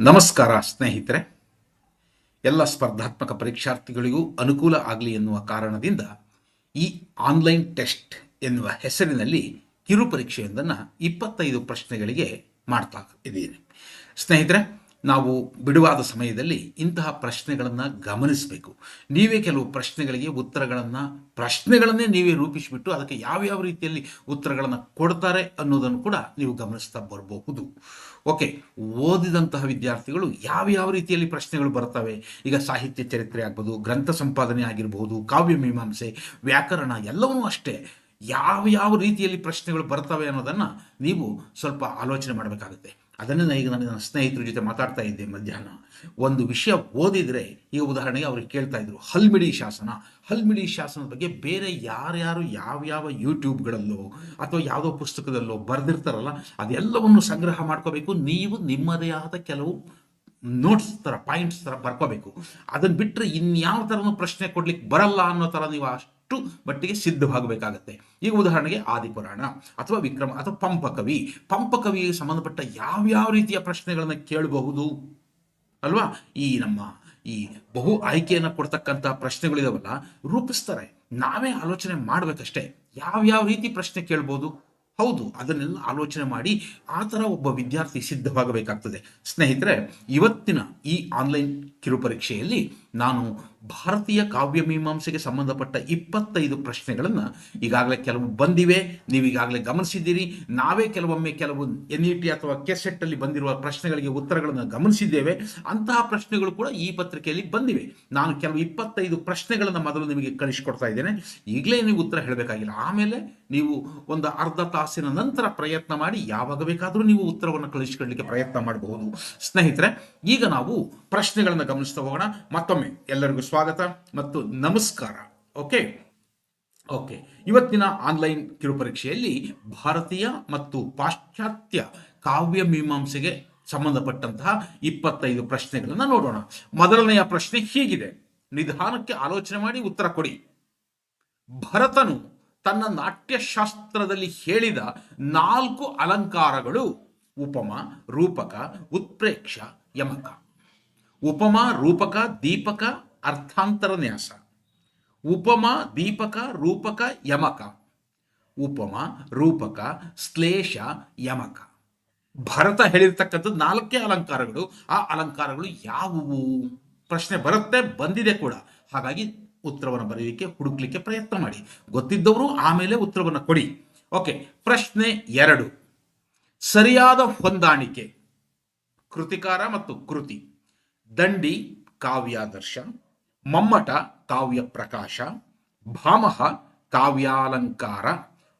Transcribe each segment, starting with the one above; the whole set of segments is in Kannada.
ನಮಸ್ಕಾರ ಸ್ನೇಹಿತರೆ. ಎಲ್ಲ ಸ್ಪರ್ಧಾತ್ಮಕ ಪರೀಕ್ಷಾರ್ಥಿಗಳಿಗೂ ಅನುಕೂಲ ಆಗಲಿ ಎನ್ನುವ ಕಾರಣದಿಂದ ಈ ಆನ್ಲೈನ್ ಟೆಸ್ಟ್ ಎನ್ನುವ ಹೆಸರಿನಲ್ಲಿ ಕಿರು ಪರೀಕ್ಷೆಯೊಂದನ್ನು ಇಪ್ಪತ್ತೈದು ಪ್ರಶ್ನೆಗಳಿಗೆ ಮಾಡ್ತಾ ಇದ್ದೀನಿ. ಸ್ನೇಹಿತರೆ ನಾವು ಬಿಡುವಾದ ಸಮಯದಲ್ಲಿ ಇಂತಹ ಪ್ರಶ್ನೆಗಳನ್ನು ಗಮನಿಸಬೇಕು. ನೀವೇ ಕೆಲವು ಪ್ರಶ್ನೆಗಳಿಗೆ ಉತ್ತರಗಳನ್ನು, ಪ್ರಶ್ನೆಗಳನ್ನೇ ನೀವೇ ರೂಪಿಸಿಬಿಟ್ಟು ಅದಕ್ಕೆ ಯಾವ್ಯಾವ ರೀತಿಯಲ್ಲಿ ಉತ್ತರಗಳನ್ನು ಕೊಡ್ತಾರೆ ಅನ್ನೋದನ್ನು ಕೂಡ ನೀವು ಗಮನಿಸ್ತಾ ಬರಬಹುದು. ಓಕೆ, ಓದಿದಂತಹ ವಿದ್ಯಾರ್ಥಿಗಳು ಯಾವ್ಯಾವ ರೀತಿಯಲ್ಲಿ ಪ್ರಶ್ನೆಗಳು ಬರ್ತವೆ? ಈಗ ಸಾಹಿತ್ಯ ಚರಿತ್ರೆ ಆಗ್ಬೋದು, ಗ್ರಂಥ ಸಂಪಾದನೆ ಆಗಿರಬಹುದು ಕಾವ್ಯ ಮೀಮಾಂಸೆ, ವ್ಯಾಕರಣ ಎಲ್ಲವನ್ನೂ ಅಷ್ಟೇ ಯಾವ ಯಾವ ರೀತಿಯಲ್ಲಿ ಪ್ರಶ್ನೆಗಳು ಬರ್ತವೆ ಅನ್ನೋದನ್ನು ನೀವು ಸ್ವಲ್ಪ ಆಲೋಚನೆ ಮಾಡಬೇಕಾಗುತ್ತೆ. ಅದನ್ನೇ ನಾನು ಈಗ ನಾನು ನನ್ನ ಸ್ನೇಹಿತರ ಜೊತೆ ಮಾತಾಡ್ತಾ ಇದ್ದೆ ಮಧ್ಯಾಹ್ನ. ಒಂದು ವಿಷಯ ಓದಿದರೆ ಈಗ ಉದಾಹರಣೆಗೆ ಅವ್ರಿಗೆ ಕೇಳ್ತಾ ಇದ್ರು, ಹಲ್ಮಿಡಿ ಶಾಸನ. ಹಲ್ಮಿಡಿ ಶಾಸನದ ಬಗ್ಗೆ ಬೇರೆ ಯಾರ್ಯಾರು ಯಾವ್ಯಾವ ಯೂಟ್ಯೂಬ್ಗಳಲ್ಲೋ ಅಥವಾ ಯಾವುದೋ ಪುಸ್ತಕದಲ್ಲೋ ಬರೆದಿರ್ತಾರಲ್ಲ, ಅದೆಲ್ಲವನ್ನು ಸಂಗ್ರಹ ಮಾಡ್ಕೋಬೇಕು. ನೀವು ನಿಮ್ಮದೇ ಆದ ಕೆಲವು ನೋಟ್ಸ್ ಥರ ಪಾಯಿಂಟ್ಸ್ ಥರ ಬರ್ಕೋಬೇಕು. ಅದನ್ನು ಬಿಟ್ಟರೆ ಇನ್ಯಾವ ಥರನೂ ಪ್ರಶ್ನೆ ಕೊಡ್ಲಿಕ್ಕೆ ಬರಲ್ಲ ಅನ್ನೋ ಥರ ನೀವು ಅಷ್ಟು ಮಟ್ಟಿಗೆ ಸಿದ್ಧವಾಗಬೇಕಾಗತ್ತೆ. ಈಗ ಉದಾಹರಣೆಗೆ ಆದಿಪುರಾಣ ಅಥವಾ ವಿಕ್ರಮ ಅಥವಾ ಪಂಪಕವಿ. ಪಂಪಕವಿಗೆ ಸಂಬಂಧಪಟ್ಟ ಯಾವ್ಯಾವ ರೀತಿಯ ಪ್ರಶ್ನೆಗಳನ್ನು ಕೇಳಬಹುದು? ಅಲ್ವಾ? ಈ ನಮ್ಮ ಈ ಬಹು ಆಯ್ಕೆಯನ್ನು ಕೊಡ್ತಕ್ಕಂಥ ಪ್ರಶ್ನೆಗಳಿದಾವಲ್ಲ, ರೂಪಿಸ್ತಾರೆ. ನಾವೇ ಆಲೋಚನೆ ಮಾಡಬೇಕಷ್ಟೇ. ಯಾವ್ಯಾವ ರೀತಿ ಪ್ರಶ್ನೆ ಕೇಳ್ಬೋದು? ಹೌದು, ಅದನ್ನೆಲ್ಲ ಆಲೋಚನೆ ಮಾಡಿ ಆ ಥರ ಒಬ್ಬ ವಿದ್ಯಾರ್ಥಿ ಸಿದ್ಧವಾಗಬೇಕಾಗ್ತದೆ. ಸ್ನೇಹಿತರೆ, ಇವತ್ತಿನ ಈ ಆನ್ಲೈನ್ ಕಿರುಪರೀಕ್ಷೆಯಲ್ಲಿ ನಾನು ಭಾರತೀಯ ಕಾವ್ಯ ಮೀಮಾಂಸೆಗೆ ಸಂಬಂಧಪಟ್ಟ ಇಪ್ಪತ್ತೈದು ಪ್ರಶ್ನೆಗಳನ್ನು ಈಗಾಗಲೇ ಕೆಲವು ಬಂದಿವೆ. ನೀವು ಈಗಾಗಲೇ ಗಮನಿಸಿದ್ದೀರಿ. ನಾವೇ ಕೆಲವೊಮ್ಮೆ ಕೆಲವು ಎನ್ ಇ ಟಿ ಅಥವಾ ಕೆಸೆಟ್ಟಲ್ಲಿ ಬಂದಿರುವ ಪ್ರಶ್ನೆಗಳಿಗೆ ಉತ್ತರಗಳನ್ನು ಗಮನಿಸಿದ್ದೇವೆ. ಅಂತಹ ಪ್ರಶ್ನೆಗಳು ಕೂಡ ಈ ಪತ್ರಿಕೆಯಲ್ಲಿ ಬಂದಿವೆ. ನಾನು ಕೆಲವು ಇಪ್ಪತ್ತೈದು ಪ್ರಶ್ನೆಗಳನ್ನು ಮೊದಲು ನಿಮಗೆ ಕಳಿಸ್ಕೊಡ್ತಾ ಇದ್ದೇನೆ. ಈಗಲೇ ನೀವು ಉತ್ತರ ಹೇಳಬೇಕಾಗಿಲ್ಲ. ಆಮೇಲೆ ನೀವು ಒಂದು ಅರ್ಧ ತಾಸಿನ ನಂತರ ಪ್ರಯತ್ನ ಮಾಡಿ ಯಾವಾಗ ಬೇಕಾದರೂ ನೀವು ಉತ್ತರವನ್ನು ಕಳಿಸಿಕೊಡ್ಲಿಕ್ಕೆ ಪ್ರಯತ್ನ ಮಾಡಬಹುದು. ಸ್ನೇಹಿತರೆ, ಈಗ ನಾವು ಪ್ರಶ್ನೆಗಳನ್ನು ಗಮನಿಸ್ತಾ ಹೋಗೋಣ. ಮತ್ತೊಮ್ಮೆ ಎಲ್ಲರಿಗೂ ಸ್ವಾಗತ ಮತ್ತು ನಮಸ್ಕಾರ. ಓಕೆ ಓಕೆ ಇವತ್ತಿನ ಆನ್ಲೈನ್ ಕಿರುಪರೀಕ್ಷೆಯಲ್ಲಿ ಭಾರತೀಯ ಮತ್ತು ಪಾಶ್ಚಾತ್ಯ ಕಾವ್ಯ ಮೀಮಾಂಸೆಗೆ ಸಂಬಂಧಪಟ್ಟಂತಹ ಇಪ್ಪತ್ತೈದು ಪ್ರಶ್ನೆಗಳನ್ನು ನೋಡೋಣ. ಮೊದಲನೆಯ ಪ್ರಶ್ನೆ ಹೀಗಿದೆ. ನಿಧಾನಕ್ಕೆ ಆಲೋಚನೆ ಮಾಡಿ ಉತ್ತರ ಕೊಡಿ. ಭರತನು ತನ್ನ ನಾಟ್ಯಶಾಸ್ತ್ರದಲ್ಲಿ ಹೇಳಿದ ನಾಲ್ಕು ಅಲಂಕಾರಗಳು ಉಪಮ, ರೂಪಕ, ಉತ್ಪ್ರೇಕ್ಷ, ಯಮಕ. ಉಪಮ, ರೂಪಕ, ದೀಪಕ, ಅರ್ಥಾಂತರ ನ್ಯಾಸ. ಉಪಮ, ದೀಪಕ, ರೂಪಕ, ಯಮಕ. ಉಪಮ, ರೂಪಕ, ಶ್ಲೇಷ, ಯಮಕ. ಭರತ ಹೇಳಿರ್ತಕ್ಕಂಥದ್ದು ನಾಲ್ಕೇ ಅಲಂಕಾರಗಳು. ಆ ಅಲಂಕಾರಗಳು ಯಾವುವು? ಪ್ರಶ್ನೆ ಬರುತ್ತೆ, ಬಂದಿದೆ ಕೂಡ. ಹಾಗಾಗಿ ಉತ್ತರವನ್ನು ಬರೆಯಲಿಕ್ಕೆ, ಹುಡುಕ್ಲಿಕ್ಕೆ ಪ್ರಯತ್ನ ಮಾಡಿ. ಗೊತ್ತಿದ್ದವರು ಆಮೇಲೆ ಉತ್ತರವನ್ನು ಕೊಡಿ. ಓಕೆ, ಪ್ರಶ್ನೆ ಎರಡು. ಸರಿಯಾದ ಹೊಂದಾಣಿಕೆ. ಕೃತಿಕಾರ ಮತ್ತು ಕೃತಿ. ದಂಡಿ ಕಾವ್ಯಾದರ್ಶ, ಮಮ್ಮಟ ಕಾವ್ಯ ಪ್ರಕಾಶ ಭಾಮಹ ಕಾವ್ಯಾಲಂಕಾರ,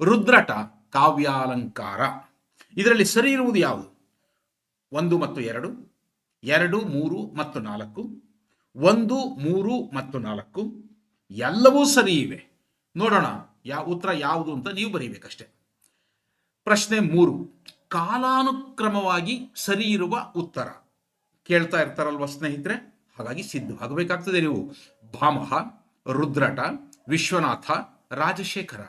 ರುದ್ರಟ ಕಾವ್ಯಾಲಂಕಾರ. ಇದರಲ್ಲಿ ಸರಿ ಇರುವುದು ಯಾವುದು? ಒಂದು ಮತ್ತು ಎರಡು ಎರಡು, ಮೂರು ಮತ್ತು ನಾಲ್ಕು, ಒಂದು, ಮೂರು ಮತ್ತು ನಾಲ್ಕು, ಎಲ್ಲವೂ ಸರಿ ಇವೆ. ನೋಡೋಣ ಯಾವ ಉತ್ತರ ಯಾವುದು ಅಂತ ನೀವು ಬರೀಬೇಕಷ್ಟೆ. ಪ್ರಶ್ನೆ ಮೂರು, ಕಾಲಾನುಕ್ರಮವಾಗಿ ಸರಿ ಇರುವ ಉತ್ತರ. ಕೇಳ್ತಾ ಇರ್ತಾರಲ್ವ ಸ್ನೇಹಿತರೆ? ಹಾಗಾಗಿ ಸಿದ್ಧವಾಗಬೇಕಾಗ್ತದೆ ನೀವು. ಭಾಮಹ, ರುದ್ರಟ, ವಿಶ್ವನಾಥ, ರಾಜಶೇಖರ.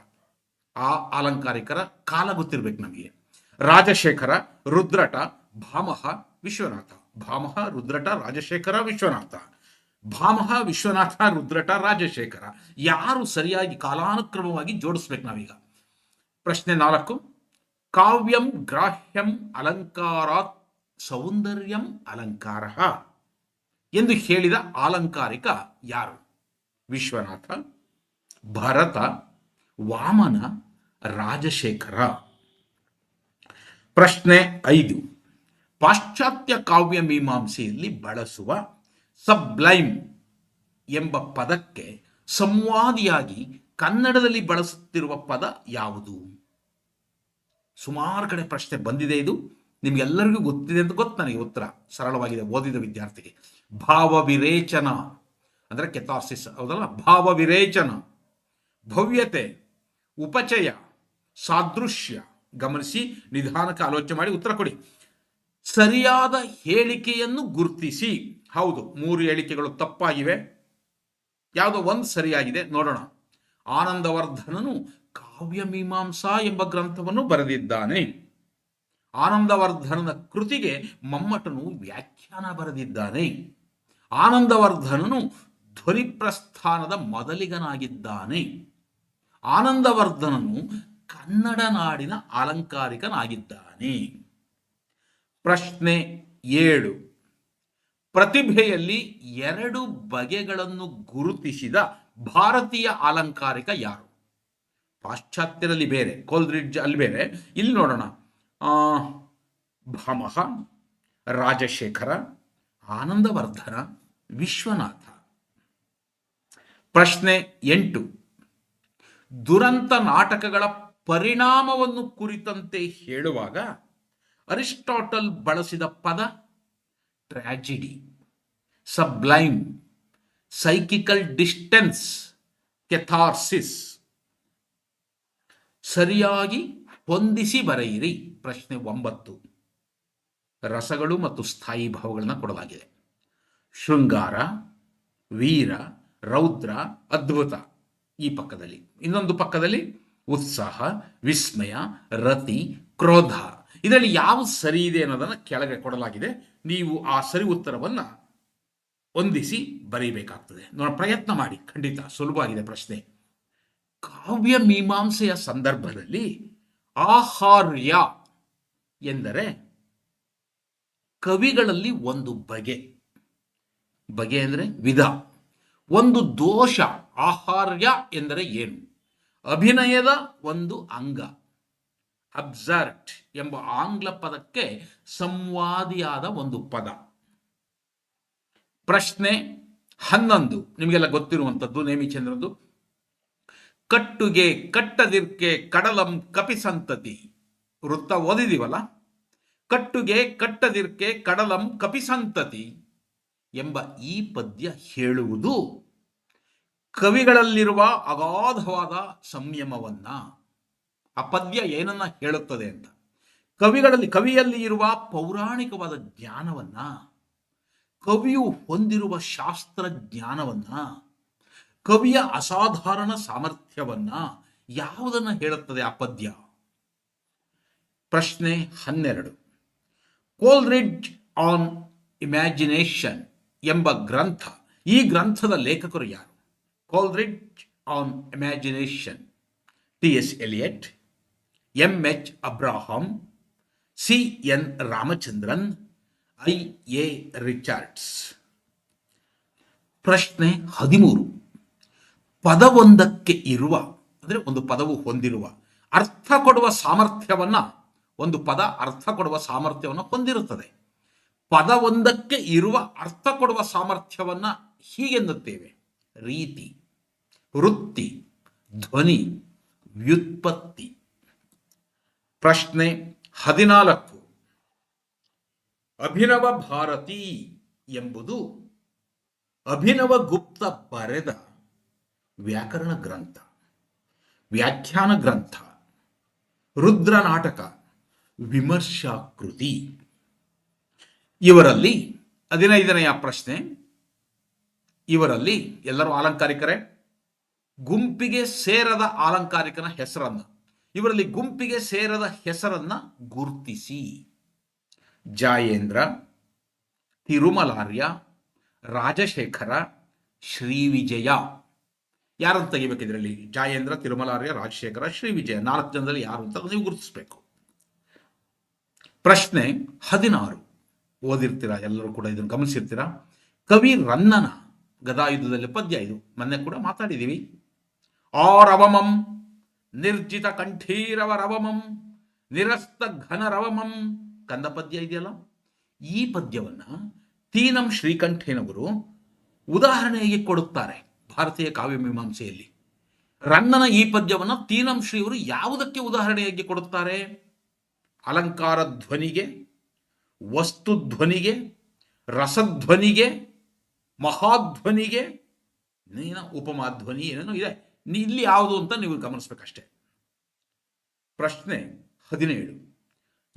ಆ ಅಲಂಕಾರಿಕರ ಕಾಲ ಗೊತ್ತಿರ್ಬೇಕು ನಮಗೆ. ರಾಜಶೇಖರ, ರುದ್ರಟ, ಭಾಮಹ, ವಿಶ್ವನಾಥ. ಭಾಮಹ, ರುದ್ರಟ, ರಾಜಶೇಖರ, ವಿಶ್ವನಾಥ. ಭಾಮಹ, ವಿಶ್ವನಾಥ, ರುದ್ರಟ, ರಾಜಶೇಖರ. ಯಾರು ಸರಿಯಾಗಿ ಕಾಲಾನುಕ್ರಮವಾಗಿ ಜೋಡಿಸ್ಬೇಕು ನಾವೀಗ? ಪ್ರಶ್ನೆ ನಾಲ್ಕು. ಕಾವ್ಯಂ, ಗ್ರಾಹ್ಯಂ, ಅಲಂಕಾರಾತ್ ಸೌಂದರ್ಯಂ ಅಲಂಕಾರ ಎಂದು ಹೇಳಿದ ಆಲಂಕಾರಿಕ ಯಾರು? ವಿಶ್ವನಾಥ, ಭರತ, ವಾಮನ, ರಾಜಶೇಖರ. ಪ್ರಶ್ನೆ ಐದು. ಪಾಶ್ಚಾತ್ಯ ಕಾವ್ಯ ಮೀಮಾಂಸೆಯಲ್ಲಿ ಬಳಸುವ ಸಬ್ಲೈಮ್ ಎಂಬ ಪದಕ್ಕೆ ಸಂವಾದಿಯಾಗಿ ಕನ್ನಡದಲ್ಲಿ ಬಳಸುತ್ತಿರುವ ಪದ ಯಾವುದು? ಸುಮಾರು ಕಡೆ ಪ್ರಶ್ನೆ ಬಂದಿದೆ ಇದು. ನಿಮ್ಗೆಲ್ಲರಿಗೂ ಗೊತ್ತಿದೆ ಅಂತ ಗೊತ್ತು ನನಗೆ ಉತ್ತರ. ಸರಳವಾಗಿದೆ, ಓದಿದ ವಿದ್ಯಾರ್ಥಿಗೆ. ಭಾವ ವಿರೇಚನ ಅಂದರೆ ಕೆಥಾರ್ಸಿಸ್ ಹೌದಲ್ಲ? ಭಾವ ವಿರೇಚನ ಭವ್ಯತೆ. ಉಪಚಯ. ಸಾದೃಶ್ಯ. ಗಮನಿಸಿ, ನಿಧಾನಕ್ಕೆ ಆಲೋಚನೆ ಮಾಡಿ ಉತ್ತರ ಕೊಡಿ. ಸರಿಯಾದ ಹೇಳಿಕೆಯನ್ನು ಗುರುತಿಸಿ. ಹೌದು, ಮೂರು ಹೇಳಿಕೆಗಳು ತಪ್ಪಾಗಿವೆ. ಯಾವುದೋ ಒಂದು ಸರಿಯಾಗಿದೆ, ನೋಡೋಣ. ಆನಂದವರ್ಧನನು ಕಾವ್ಯ ಮೀಮಾಂಸಾ ಎಂಬ ಗ್ರಂಥವನ್ನು ಬರೆದಿದ್ದಾನೆ. ಆನಂದವರ್ಧನನ ಕೃತಿಗೆ ಮಮ್ಮಟನು ವ್ಯಾಖ್ಯಾನ ಬರೆದಿದ್ದಾನೆ. ಆನಂದವರ್ಧನನು ಧ್ವನಿಪ್ರಸ್ಥಾನದ ಮೊದಲಿಗನಾಗಿದ್ದಾನೆ. ಆನಂದವರ್ಧನನು ಕನ್ನಡ ನಾಡಿನ ಅಲಂಕಾರಿಕನಾಗಿದ್ದಾನೆ. ಪ್ರಶ್ನೆ ಏಳು. ಪ್ರತಿಭೆಯಲ್ಲಿ ಎರಡು ಬಗೆಗಳನ್ನು ಗುರುತಿಸಿದ ಭಾರತೀಯ ಅಲಂಕಾರಿಕ ಯಾರು? ಪಾಶ್ಚಾತ್ಯರಲ್ಲಿ ಬೇರೆ ಕೋಲ್ರಿಡ್ಜ್ ಅಲ್ಲಿ ಬೇರೆ. ಇಲ್ಲಿ ನೋಡೋಣ. ಭಾಮಹ, ರಾಜಶೇಖರ, ಆನಂದವರ್ಧನ, ವಿಶ್ವನಾಥ. ಪ್ರಶ್ನೆ ಎಂಟು. ದುರಂತ ನಾಟಕಗಳ ಪರಿಣಾಮವನ್ನು ಕುರಿತಂತೆ ಹೇಳುವಾಗ ಅರಿಸ್ಟಾಟಲ್ ಬಳಸಿದ ಪದ tragedy, sublime, psychical distance, catharsis. ಸರಿಯಾಗಿ ಹೊಂದಿಸಿ ಬರೆಯಿರಿ. ಪ್ರಶ್ನೆ ಒಂಬತ್ತು. ರಸಗಳು ಮತ್ತು ಸ್ಥಾಯಿ ಭಾವಗಳನ್ನು ಕೊಡಲಾಗಿದೆ. ಶೃಂಗಾರ, ವೀರ, ರೌದ್ರ, ಅದ್ಭುತ ಈ ಪಕ್ಕದಲ್ಲಿ. ಇನ್ನೊಂದು ಪಕ್ಕದಲ್ಲಿ ಉತ್ಸಾಹ, ವಿಸ್ಮಯ, ರತಿ, ಕ್ರೋಧ. ಇದರಲ್ಲಿ ಯಾವ ಸರಿ ಇದೆ ಅನ್ನೋದನ್ನು ಕೆಳಗೆ ಕೊಡಲಾಗಿದೆ. ನೀವು ಆ ಸರಿ ಉತ್ತರವನ್ನು ಹೊಂದಿಸಿ ಬರೀಬೇಕಾಗ್ತದೆ. ನೋಡ, ಪ್ರಯತ್ನ ಮಾಡಿ. ಖಂಡಿತ ಸುಲಭವಾಗಿದೆ ಪ್ರಶ್ನೆ. ಕಾವ್ಯ ಮೀಮಾಂಸೆಯ ಸಂದರ್ಭದಲ್ಲಿ ಆಹಾರ್ಯ ಎಂದರೆ ಕವಿಗಳಲ್ಲಿ ಒಂದು ಬಗೆ. ಬಗೆ ಅಂದರೆ ವಿಧ. ಒಂದು ದೋಷ ಆಹಾರ್ಯ ಎಂದರೆ ಏನು? ಅಭಿನಯದ ಒಂದು ಅಂಗ. ಅಬ್ಸರ್ಟ್ ಎಂಬ ಆಂಗ್ಲ ಪದಕ್ಕೆ ಸಂವಾದಿಯಾದ ಒಂದು ಪದ. ಪ್ರಶ್ನೆ ಹನ್ನೊಂದು. ನಿಮಗೆಲ್ಲ ಗೊತ್ತಿರುವಂಥದ್ದು ನೇಮಿಚಂದ್ರದ್ದು. ಕಟ್ಟುಗೆ, ಕಟ್ಟದಿರ್ಕೆ, ಕಡಲಂ ಕಪಿಸಂತತಿ. ವೃತ್ತ ಓದಿದೀವಲ್ಲ? ಕಟ್ಟುಗೆ, ಕಟ್ಟದಿರ್ಕೆ, ಕಡಲಂ ಕಪಿಸಂತತಿ ಎಂಬ ಈ ಪದ್ಯ ಹೇಳುವುದು ಕವಿಗಳಲ್ಲಿರುವ ಅಗಾಧವಾದ ಸಂಯಮವನ್ನ. ಆ ಪದ್ಯ ಏನನ್ನ ಹೇಳುತ್ತದೆ ಅಂತ? ಕವಿಗಳಲ್ಲಿ, ಕವಿಯಲ್ಲಿ ಇರುವ ಪೌರಾಣಿಕವಾದ ಜ್ಞಾನವನ್ನ, ಕವಿಯು ಹೊಂದಿರುವ ಶಾಸ್ತ್ರ ಜ್ಞಾನವನ್ನ ಕವಿಯ ಅಸಾಧಾರಣ ಸಾಮರ್ಥ್ಯವನ್ನ ಯಾವುದನ್ನು ಹೇಳುತ್ತದೆ ಆ ಪದ್ಯ? ಪ್ರಶ್ನೆ ಹನ್ನೆರಡು. ಕೋಲ್ರಿಡ್ಜ್ ಆನ್ ಇಮ್ಯಾಜಿನೇಷನ್ ಎಂಬ ಗ್ರಂಥ, ಈ ಗ್ರಂಥದ ಲೇಖಕರು ಯಾರು? Coleridge on imagination, T S Eliot, M H Abraham, C N Ramachandran, I A Richards. ಪ್ರಶ್ನೆ ಹದಿಮೂರು. ಪದವೊಂದಕ್ಕೆ ಇರುವ, ಅಂದರೆ ಒಂದು ಪದವು ಹೊಂದಿರುವ, ಅರ್ಥ ಕೊಡುವ ಸಾಮರ್ಥ್ಯವನ್ನ, ಒಂದು ಪದ ಅರ್ಥ ಕೊಡುವ ಸಾಮರ್ಥ್ಯವನ್ನು ಹೊಂದಿರುತ್ತದೆ. ಪದವೊಂದಕ್ಕೆ ಇರುವ, ಅರ್ಥ ಕೊಡುವ ಸಾಮರ್ಥ್ಯವನ್ನ ಹೀಗೆನ್ನುತ್ತೇವೆ ರೀತಿ, ವೃತ್ತಿ, ಧ್ವನಿ, ವ್ಯುತ್ಪತ್ತಿ. ಪ್ರಶ್ನೆ ಹದಿನಾಲ್ಕು. ಅಭಿನವ ಭಾರತಿ ಎಂಬುದು ಅಭಿನವ ಗುಪ್ತ ಬರೆದ ವ್ಯಾಕರಣ ಗ್ರಂಥ, ವ್ಯಾಖ್ಯಾನ ಗ್ರಂಥ, ರುದ್ರ ನಾಟಕ ವಿಮರ್ಶಾಕೃತಿ ಇವರಲ್ಲಿ ಹದಿನೈದನೆಯ ಪ್ರಶ್ನೆ. ಇವರಲ್ಲಿ ಎಲ್ಲರೂ ಅಲಂಕಾರಿಕರೇ? ಗುಂಪಿಗೆ ಸೇರದ ಅಲಂಕಾರಿಕನ ಹೆಸರನ್ನು. ಇವರಲ್ಲಿ ಗುಂಪಿಗೆ ಸೇರದ ಹೆಸರನ್ನ ಗುರುತಿಸಿ. ಜಾಯೇಂದ್ರ, ತಿರುಮಲಾರ್ಯ, ರಾಜಶೇಖರ ಶ್ರೀವಿಜಯ ಯಾರಂತ ತೆಗಿಬೇಕು ಇದರಲ್ಲಿ? ಜಾಯೇಂದ್ರ ತಿರುಮಲಾರ್ಯ ರಾಜಶೇಖರ, ಶ್ರೀ ವಿಜಯ. ನಾಲ್ಕು ಜನದಲ್ಲಿ ಯಾರು ಅಂತ ನೀವು ಗುರುತಿಸಬೇಕು. ಪ್ರಶ್ನೆ ಹದಿನಾರು. ಓದಿರ್ತೀರಾ? ಎಲ್ಲರೂ ಕೂಡ ಇದನ್ನು ಗಮನಿಸಿರ್ತೀರಾ? ಕವಿ ರನ್ನನ ಗದಾಯುಧದಲ್ಲಿ ಪದ್ಯ ಇದು ಮೊನ್ನೆ ಕೂಡ ಮಾತಾಡಿದ್ದೀವಿ. ಆರವಮಂ, ನಿರ್ಜಿತ ಕಂಠೀರವ ರವಮಂ ನಿರಸ್ತ ಘನ ರವಮಂ ಕಂದ ಪದ್ಯ ಇದೆಯಲ್ಲ? ಈ ಪದ್ಯವನ್ನ ತೀನಂ ಶ್ರೀಕಂಠೇನವರು ಉದಾಹರಣೆಗೆ ಕೊಡುತ್ತಾರೆ. ಭಾರತೀಯ ಕಾವ್ಯ ಮೀಮಾಂಸೆಯಲ್ಲಿ. ರನ್ನನ ಈ ಪದ್ಯವನ್ನು ತೀನಂ ಶ್ರೀಯವರು ಯಾವುದಕ್ಕೆ ಉದಾಹರಣೆಯಾಗಿ ಕೊಡುತ್ತಾರೆ? ಅಲಂಕಾರ ಧ್ವನಿಗೆ, ವಸ್ತು ಧ್ವನಿಗೆ, ರಸಧ್ವನಿಗೆ, ಮಹಾಧ್ವನಿಗೆ, ನೀನ ಉಪಮಾಧ್ವನಿ ಏನೇನೋ ಇದೆ. ಇಲ್ಲಿ ಯಾವುದು ಅಂತ ನೀವು ಗಮನಿಸ್ಬೇಕಷ್ಟೆ. ಪ್ರಶ್ನೆ ಹದಿನೇಳು.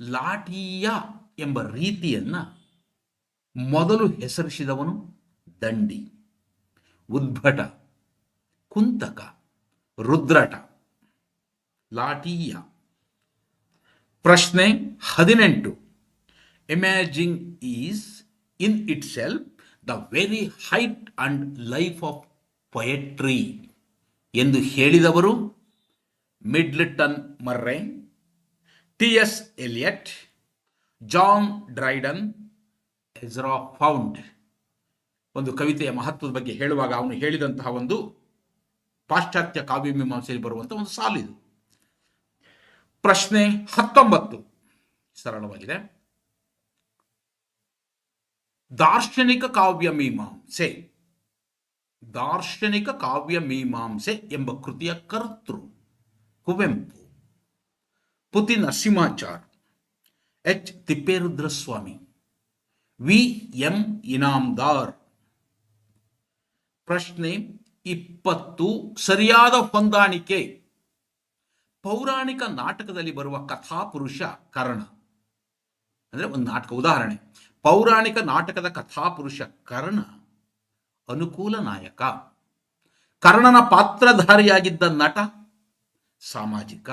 ಲಾಠೀಯ ಎಂಬ ರೀತಿಯನ್ನ ಮೊದಲು ಹೆಸರಿಸಿದವನು ದಂಡಿ. ಉದ್ಭಟ, ಕುಂತಕ, ರುದ್ರಟ, ಲಾಟೀಯ. ಪ್ರಶ್ನೆ ಹದಿನೆಂಟು. Imagining is in itself the very height and life of poetry ಎಂದು ಹೇಳಿದವರು Middleton Murry, T S Eliot, John Dryden, Ezra Pound. ಒಂದು ಕವಿತೆಯ ಮಹತ್ವದ ಬಗ್ಗೆ ಹೇಳುವಾಗ ಅವನು ಹೇಳಿದಂತಹ ಒಂದು ಪಾಶ್ಚಾತ್ಯ ಕಾವ್ಯ ಮೀಮಾಂಸೆಯಲ್ಲಿ ಬರುವಂತಹ ಒಂದು ಸಾಲಿದು ಪ್ರಶ್ನೆ ಹತ್ತೊಂಬತ್ತು. ಸರಳವಾಗಿದೆ. ದಾರ್ಶನಿಕ ಕಾವ್ಯ ಮೀಮಾಂಸೆ. ದಾರ್ಶನಿಕ ಕಾವ್ಯ ಮೀಮಾಂಸೆ ಎಂಬ ಕೃತಿಯ ಕರ್ತೃ. Kuvempu. Puti Narasimhachar. H Thipperudraswamy. V M Inamdar. ಪ್ರಶ್ನೆ ಇಪ್ಪತ್ತು. ಸರಿಯಾದ ಹೊಂದಾಣಿಕೆ. ಪೌರಾಣಿಕ ನಾಟಕದಲ್ಲಿ ಬರುವ ಕಥಾಪುರುಷ ಕರ್ಣ. ಅಂದರೆ ಒಂದು ನಾಟಕ ಉದಾಹರಣೆ. ಪೌರಾಣಿಕ ನಾಟಕದ ಕಥಾಪುರುಷ ಕರ್ಣ ಅನುಕೂಲ ನಾಯಕ. ಕರ್ಣನ ಪಾತ್ರಧಾರಿಯಾಗಿದ್ದ ನಟ ಸಾಮಾಜಿಕ.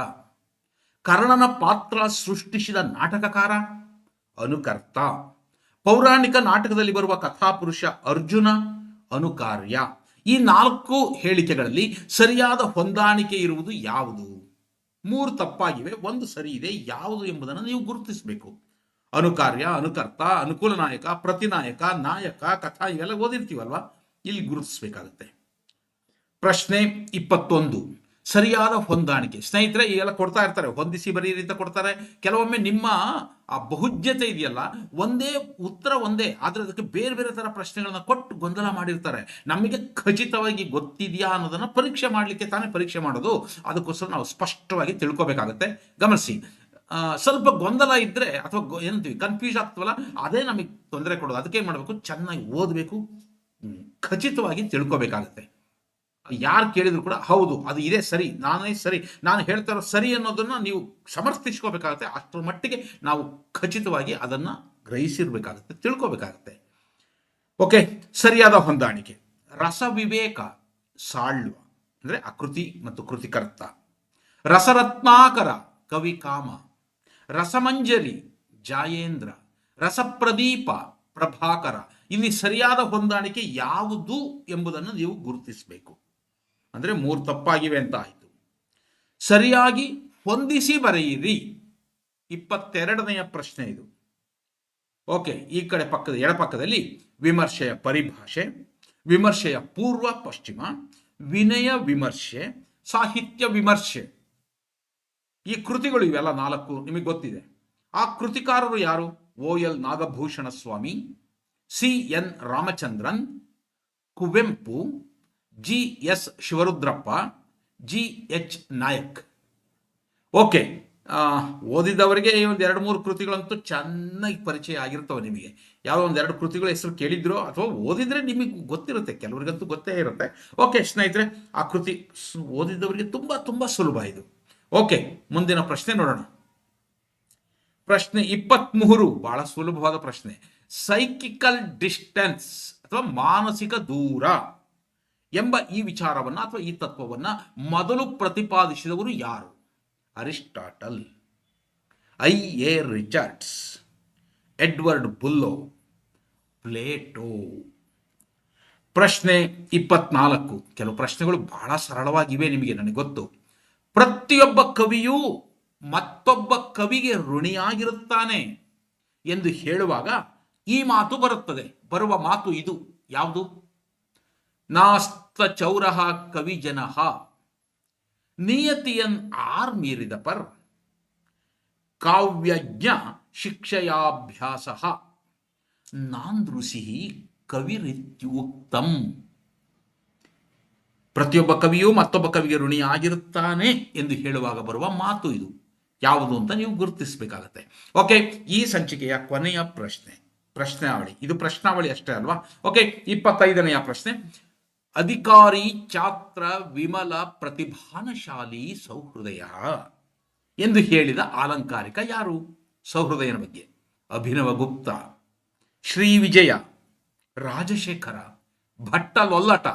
ಕರ್ಣನ ಪಾತ್ರ ಸೃಷ್ಟಿಸಿದ ನಾಟಕಕಾರ ಅನುಕರ್ತ. ಪೌರಾಣಿಕ ನಾಟಕದಲ್ಲಿ ಬರುವ ಕಥಾಪುರುಷ ಅರ್ಜುನ. ಅನುಕಾರ್ಯ. ಈ ನಾಲ್ಕು ಹೇಳಿಕೆಗಳಲ್ಲಿ ಸರಿಯಾದ ಹೊಂದಾಣಿಕೆ ಇರುವುದು ಯಾವುದು? ಮೂರು ತಪ್ಪಾಗಿವೆ, ಒಂದು ಸರಿ ಇದೆ, ಯಾವುದು ಎಂಬುದನ್ನು ನೀವು ಗುರುತಿಸಬೇಕು. ಅನುಕಾರ್ಯ, ಅನುಕರ್ತ ಅನುಕೂಲ ನಾಯಕ ಪ್ರತಿನಾಯಕ, ನಾಯಕ, ಕಥಾ ಇವೆಲ್ಲ ಓದಿರ್ತೀವಲ್ವಾ? ಇಲ್ಲಿ ಗುರುತಿಸಬೇಕಾಗುತ್ತೆ. ಪ್ರಶ್ನೆ ಇಪ್ಪತ್ತೊಂದು. ಸರಿಯಾದ ಹೊಂದಾಣಿಕೆ. ಸ್ನೇಹಿತರೆ, ಈಗೆಲ್ಲ ಕೊಡ್ತಾ ಇರ್ತಾರೆ, ಹೊಂದಿಸಿ ಬರೀರಿ ಅಂತ ಕೊಡ್ತಾರೆ. ಕೆಲವೊಮ್ಮೆ ನಿಮ್ಮ ಆ ಬಹುಜ್ಯತೆ ಇದೆಯಲ್ಲ, ಒಂದೇ ಉತ್ತರ ಒಂದೇ, ಆದರೆ ಅದಕ್ಕೆ ಬೇರೆ ಬೇರೆ ಥರ ಪ್ರಶ್ನೆಗಳನ್ನ ಕೊಟ್ಟು ಗೊಂದಲ ಮಾಡಿರ್ತಾರೆ. ನಮಗೆ ಖಚಿತವಾಗಿ ಗೊತ್ತಿದೆಯಾ ಅನ್ನೋದನ್ನು ಪರೀಕ್ಷೆ ಮಾಡಲಿಕ್ಕೆ ತಾನೇ ಪರೀಕ್ಷೆ ಮಾಡೋದು. ಅದಕ್ಕೋಸ್ಕರ ನಾವು ಸ್ಪಷ್ಟವಾಗಿ ತಿಳ್ಕೊಬೇಕಾಗುತ್ತೆ. ಗಮನಿಸಿ ಸ್ವಲ್ಪ ಗೊಂದಲ ಇದ್ದರೆ ಅಥವಾ ಏನಂತೀವಿ ಕನ್ಫ್ಯೂಸ್ ಆಗ್ತವಲ್ಲ, ಅದೇ ನಮಗೆ ತೊಂದರೆ ಕೊಡೋದು. ಅದಕ್ಕೆ ಮಾಡಬೇಕು? ಚೆನ್ನಾಗಿ ಓದಬೇಕು. ಖಚಿತವಾಗಿ ತಿಳ್ಕೊಬೇಕಾಗುತ್ತೆ. ಯಾರು ಕೇಳಿದ್ರು ಕೂಡ ಹೌದು, ಅದು ಇದೇ ಸರಿ, ನಾನೇ ಸರಿ, ನಾನು ಹೇಳ್ತಾ ಇರೋ ಸರಿ ಅನ್ನೋದನ್ನು ನೀವು ಸಮರ್ಥಿಸ್ಕೋಬೇಕಾಗುತ್ತೆ. ಅಷ್ಟರ ಮಟ್ಟಿಗೆ ನಾವು ಖಚಿತವಾಗಿ ಅದನ್ನು ಗ್ರಹಿಸಿರ್ಬೇಕಾಗತ್ತೆ, ತಿಳ್ಕೋಬೇಕಾಗತ್ತೆ. ಓಕೆ, ಸರಿಯಾದ ಹೊಂದಾಣಿಕೆ. ರಸ ವಿವೇಕ ಸಾಳ್ವ, ಅಂದರೆ ಅಕೃತಿ ಮತ್ತು ಕೃತಿಕರ್ತ. ರಸರತ್ನಾಕರ, ಕವಿ ಕಾಮ. ರಸಮಂಜರಿ, ಜಾಯೇಂದ್ರ. ರಸಪ್ರದೀಪ, ಪ್ರಭಾಕರ. ಇಲ್ಲಿ ಸರಿಯಾದ ಹೊಂದಾಣಿಕೆ ಯಾವುದು ಎಂಬುದನ್ನು ನೀವು ಗುರುತಿಸಬೇಕು. ಅಂದರೆ ಮೂರು ತಪ್ಪಾಗಿವೆ ಅಂತ ಆಯಿತು. ಸರಿಯಾಗಿ ಹೊಂದಿಸಿ ಬರೆಯಿರಿ. ಇಪ್ಪತ್ತೆರಡನೆಯ ಪ್ರಶ್ನೆ ಇದು. ಓಕೆ, ಈ ಕಡೆ ಪಕ್ಕದ, ಎಡಪಕ್ಕದಲ್ಲಿ ವಿಮರ್ಶೆಯ ಪರಿಭಾಷೆ, ವಿಮರ್ಶೆಯ ಪೂರ್ವ ಪಶ್ಚಿಮ, ವಿನಯ ವಿಮರ್ಶೆ, ಸಾಹಿತ್ಯ ವಿಮರ್ಶೆ. ಈ ಕೃತಿಗಳು ಇವೆಲ್ಲ ನಾಲ್ಕು, ನಿಮಗೆ ಗೊತ್ತಿದೆ. ಆ ಕೃತಿಕಾರರು ಯಾರು? O L Nagabhushana Swamy C N Ramachandran, Kuvempu G S Shivarudrappa, G H Nayak. Okay ಓದಿದವರಿಗೆ ಈ ಒಂದು ಎರಡು ಮೂರು ಕೃತಿಗಳಂತೂ ಚೆನ್ನಾಗಿ ಪರಿಚಯ ಆಗಿರ್ತವೆ ನಿಮಗೆ. ಯಾವುದೋ ಒಂದು ಎರಡು ಕೃತಿಗಳ ಹೆಸರು ಕೇಳಿದ್ರೋ ಅಥವಾ ಓದಿದ್ರೆ ನಿಮಗೆ ಗೊತ್ತಿರುತ್ತೆ, ಕೆಲವರಿಗಂತೂ ಗೊತ್ತೇ ಇರುತ್ತೆ. ಓಕೆ, ಸ್ನೇಹಿತರೆ, ಆ ಕೃತಿ ಓದಿದವರಿಗೆ ತುಂಬ ತುಂಬ ಸುಲಭ ಇದು. ಓಕೆ, ಮುಂದಿನ ಪ್ರಶ್ನೆ ನೋಡೋಣ. ಪ್ರಶ್ನೆ ಇಪ್ಪತ್ತ್ಮೂರು ಬಹಳ ಸುಲಭವಾದ ಪ್ರಶ್ನೆ. ಸೈಕಿಕಲ್ ಡಿಸ್ಟೆನ್ಸ್ ಅಥವಾ ಮಾನಸಿಕ ದೂರ. ಎಂಬ ಈ ವಿಚಾರವನ್ನು ಅಥವಾ ಈ ತತ್ವವನ್ನು ಮೊದಲು ಪ್ರತಿಪಾದಿಸಿದವರು ಯಾರು? Aristotle, I. A. Richards, Edward Bullough, Plato. ಪ್ರಶ್ನೆ ಇಪ್ಪತ್ನಾಲ್ಕು. ಕೆಲವು ಪ್ರಶ್ನೆಗಳು ಬಹಳ ಸರಳವಾಗಿವೆ ನಿಮಗೆ, ನನಗೆ ಗೊತ್ತು. ಪ್ರತಿಯೊಬ್ಬ ಕವಿಯೂ ಮತ್ತೊಬ್ಬ ಕವಿಗೆ ಋಣಿಯಾಗಿರುತ್ತಾನೆ ಎಂದು ಹೇಳುವಾಗ ಈ ಮಾತು ಬರುತ್ತದೆ. ಬರುವ ಮಾತು ಇದು. ಯಾವುದು? ನಾಸ್ತ ಚೌರಃ ಕವಿಜನಃ ನಿಯತಿಯನ್ ಆರ್ ಮೀರಿದ ಪರ್ ಕಾವ್ಯಜ್ಞ ಶಿಕ್ಷಯಾಭ್ಯಾಸ ನಾಂದೃಸಿ ಕವಿರಿತ್ಯುಕ್ತಂ. ಪ್ರತಿಯೊಬ್ಬ ಕವಿಯೂ ಮತ್ತೊಬ್ಬ ಕವಿಗೆ ಋಣಿಯಾಗಿರುತ್ತಾನೆ ಎಂದು ಹೇಳುವಾಗ ಬರುವ ಮಾತು ಇದು. ಯಾವುದು ಅಂತ ನೀವು ಗುರುತಿಸಬೇಕಾಗತ್ತೆ. ಓಕೆ, ಈ ಸಂಚಿಕೆಯ ಕೊನೆಯ ಪ್ರಶ್ನೆ. ಪ್ರಶ್ನಾವಳಿ. ಇದು ಪ್ರಶ್ನಾವಳಿ ಅಷ್ಟೇ ಅಲ್ವಾ? ಓಕೆ, ಇಪ್ಪತ್ತೈದನೆಯ ಪ್ರಶ್ನೆ. ಅಧಿಕಾರಿ ಚಾತ್ರ ವಿಮಲ ಪ್ರತಿಭಾನಶಾಲಿ ಸೌಹೃದಯ ಎಂದು ಹೇಳಿದ ಆಲಂಕಾರಿಕ ಯಾರು? ಸೌಹೃದಯನ ಬಗ್ಗೆ. ಅಭಿನವ ಗುಪ್ತ, ಶ್ರೀ ವಿಜಯ, ರಾಜಶೇಖರ, ಭಟ್ಟ ಲೊಲ್ಲಟ.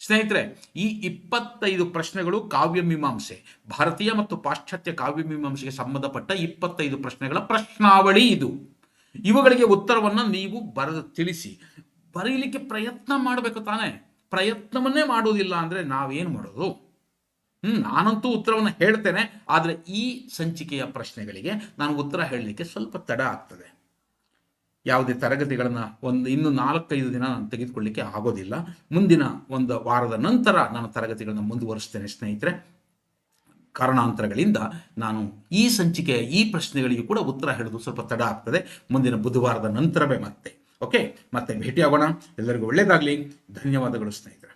ಸ್ನೇಹಿತರೆ, ಈ ಇಪ್ಪತ್ತೈದು ಪ್ರಶ್ನೆಗಳು ಕಾವ್ಯ ಮೀಮಾಂಸೆ. ಭಾರತೀಯ ಮತ್ತು ಪಾಶ್ಚಾತ್ಯ ಕಾವ್ಯ ಮೀಮಾಂಸೆಗೆ ಸಂಬಂಧಪಟ್ಟ ಇಪ್ಪತ್ತೈದು ಪ್ರಶ್ನೆಗಳ ಪ್ರಶ್ನಾವಳಿ ಇದು. ಇವುಗಳಿಗೆ ಉತ್ತರವನ್ನು ನೀವು ಬರೆದು ತಿಳಿಸಿ. ಬರೀಲಿಕ್ಕೆ ಪ್ರಯತ್ನ ಮಾಡಬೇಕು ತಾನೇ? ಪ್ರಯತ್ನವನ್ನೇ ಮಾಡುವುದಿಲ್ಲ ಅಂದರೆ ನಾವೇನು ಮಾಡೋದು? ಹ್ಞೂ ನಾನಂತೂ ಉತ್ತರವನ್ನು ಹೇಳ್ತೇನೆ, ಆದರೆ ಈ ಸಂಚಿಕೆಯ ಪ್ರಶ್ನೆಗಳಿಗೆ ನಾನು ಉತ್ತರ ಹೇಳಲಿಕ್ಕೆ ಸ್ವಲ್ಪ ತಡ ಆಗ್ತದೆ. ಯಾವುದೇ ತರಗತಿಗಳನ್ನು ಒಂದು ಇನ್ನು ನಾಲ್ಕೈದು ದಿನ ನಾನು ತೆಗೆದುಕೊಳ್ಳಿಕ್ಕೆ ಆಗೋದಿಲ್ಲ. ಮುಂದಿನ ಒಂದು ವಾರದ ನಂತರ ನಾನು ತರಗತಿಗಳನ್ನು ಮುಂದುವರಿಸ್ತೇನೆ ಸ್ನೇಹಿತರೆ. ಕಾರಣಾಂತರಗಳಿಂದ ನಾನು ಈ ಸಂಚಿಕೆಯ ಈ ಪ್ರಶ್ನೆಗಳಿಗೂ ಕೂಡ ಉತ್ತರ ಹೇಳೋದು ಸ್ವಲ್ಪ ತಡ ಆಗ್ತದೆ. ಮುಂದಿನ ಬುಧವಾರದ ನಂತರವೇ ಮತ್ತೆ. ಓಕೆ ಮತ್ತೆ ಭೇಟಿಯಾಗೋಣ. ಎಲ್ಲರಿಗೂ ಒಳ್ಳೆಯದಾಗಲಿ ಧನ್ಯವಾದಗಳು ಸ್ನೇಹಿತರೆ.